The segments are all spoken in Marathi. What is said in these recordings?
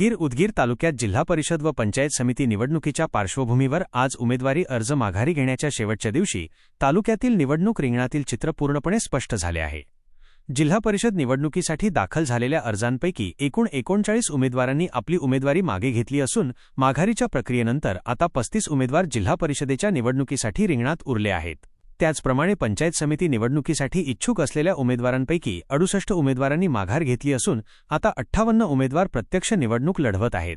गीर उदगीर तालुक्यात जिल्हा परिषद व पंचायत समिती निवडणुकीच्या पार्श्वभूमीवर आज उमेदवारी अर्ज माघारी घेण्याच्या शेवटच्या दिवशी तालुक्यातील निवडणूक रिंगणातील चित्र पूर्णपणे स्पष्ट झाले आहे. जिल्हा परिषद निवडणुकीसाठी दाखल झालेल्या अर्जांपैकी एकूण एकोणचाळीस उमेदवारांनी आपली उमेदवारी मागे घेतली असून माघारीच्या प्रक्रियेनंतर आता पस्तीस उमेदवार जिल्हा परिषदेच्या निवडणुकीसाठी रिंगणात उरले आहेत. त्याचप्रमाणे पंचायत समिती निवडणुकीसाठी इच्छुक असलेल्या उमेदवारांपैकी अडुसष्ट उमेदवारांनी माघार घेतली असून आता अठ्ठावन्न उमेदवार प्रत्यक्ष निवडणूक लढवत आहेत.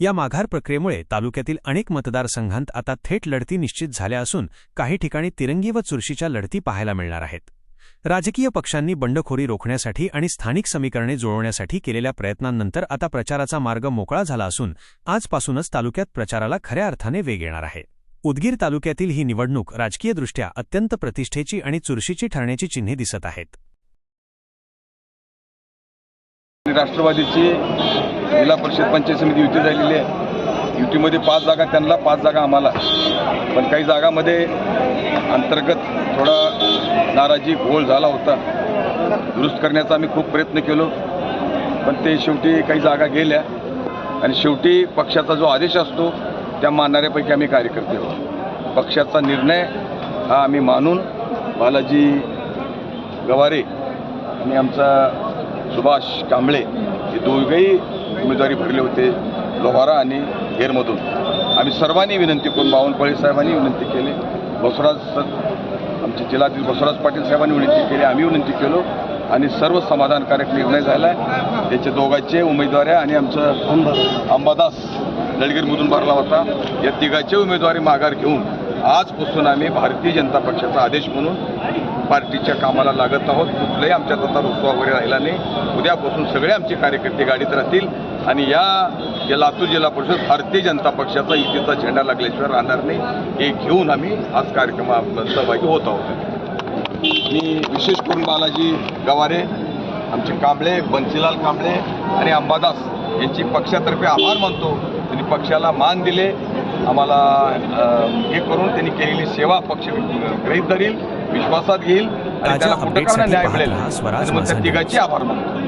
या माघार प्रक्रियेमुळे तालुक्यातील अनेक मतदारसंघांत आता थेट लढती निश्चित झाल्या असून काही ठिकाणी तिरंगी व चुरशीच्या लढती पाहायला मिळणार आहेत. राजकीय पक्षांनी बंडखोरी रोखण्यासाठी आणि स्थानिक समीकरणे जुळवण्यासाठी केलेल्या प्रयत्नांनंतर आता प्रचाराचा मार्ग मोकळा झाला असून आजपासूनच तालुक्यात प्रचाराला खऱ्या अर्थाने वेग येणार आहे. उदगीर तालुक्यातील ही निवडणूक राजकीयदृष्ट्या अत्यंत प्रतिष्ठेची आणि चुरशीची ठरण्याची चिन्हे दिसत आहेत. राष्ट्रवादीची जिल्हा परिषद पंचायत समिती युती झालेली आहे. युतीमध्ये पाच जागा त्यांना पाच जागा आम्हाला. पण काही जागामध्ये अंतर्गत थोडा नाराजी घोळ झाला होता. दुरुस्त करण्याचा आम्ही खूप प्रयत्न केलो. पण ते शेवटी काही जागा गेल्या. आणि शेवटी पक्षाचा जो आदेश असतो त्या मानणाऱ्यापैकी आम्ही कार्यकर्ते आहोत. पक्षाचा निर्णय हा आम्ही मानून बालाजी गवारे आणि आमचा सुभाष कांबळे हे दोघेही उमेदवारी भरले होते लोहारा आणि हेरमधून आम्ही सर्वांनी विनंती करून बावनकुळे साहेबांनी विनंती केली बसवराज आमचे जिल्हातील बसवराज पाटील साहेबांनी विनंती केली आम्ही विनंती केलो आणि सर्व समाधानकारक निर्णय झाला. आहे त्याचे दोघांचे उमेदवारी आणि आमचं अंबादास लडगीरमधून भरला होता. या तिघाची उमेदवारी माघार घेऊन आजपासून आम्ही भारतीय जनता पक्षाचा आदेश म्हणून पार्टीच्या कामाला लागत आहोत. कुठलाही आमच्यात आता रुसवा वगैरे राहिला नाही. उद्यापासून सगळे आमचे कार्यकर्ते गाडीत राहतील आणि या या लातूर जिल्हा परिषद भारतीय जनता पक्षाचा युतीचा झेंडा लागल्याशिवाय राहणार नाही. हे घेऊन आम्ही आज कार्यक्रमात सहभागी होत आहोत. मी विशेष करून बालाजी गवारे आमचे कांबळे बन्सीलाल कांबळे आणि अंबादास यांची पक्षातर्फे आभार मानतो. त्यांनी पक्षाला मान दिले. आम्हाला हे करून त्यांनी केलेली सेवा पक्ष गृहीत धरील विश्वासात घेईल आणि त्याला कुठं न्याय मिळेल? तिघांचे आभार मानतो.